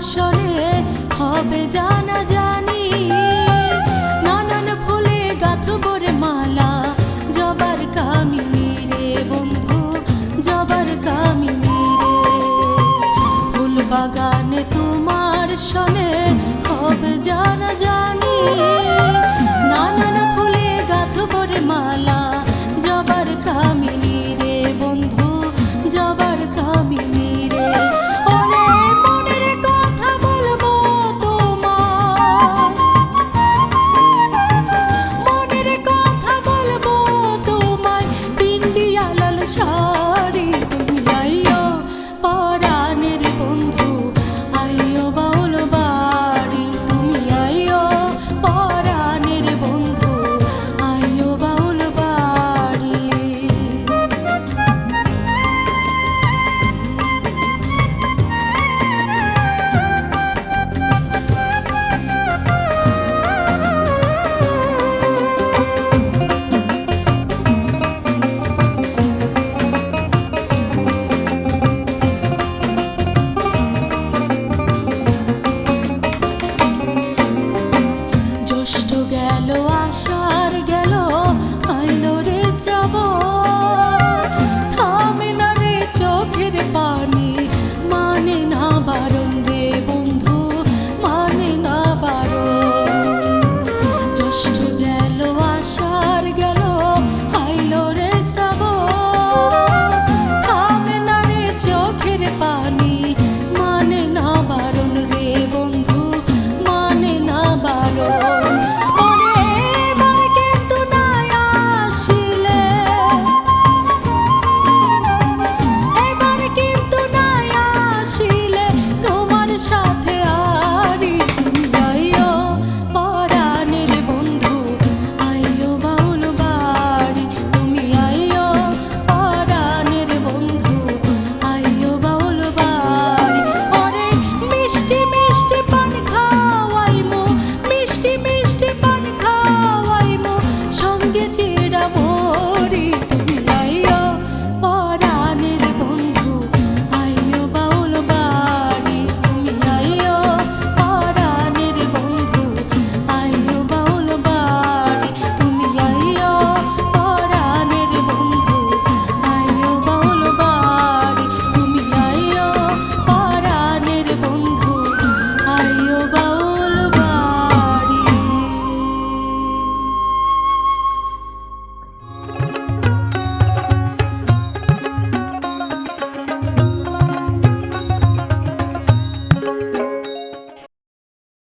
স্বরে হবে জানা জানি। নানান ফুলে গাথবর মালা, জবার কামিনী রে বন্ধু, জবার কামিনী রে। ফুল বাগানে তোমার স্বরে হবে জানা জানি।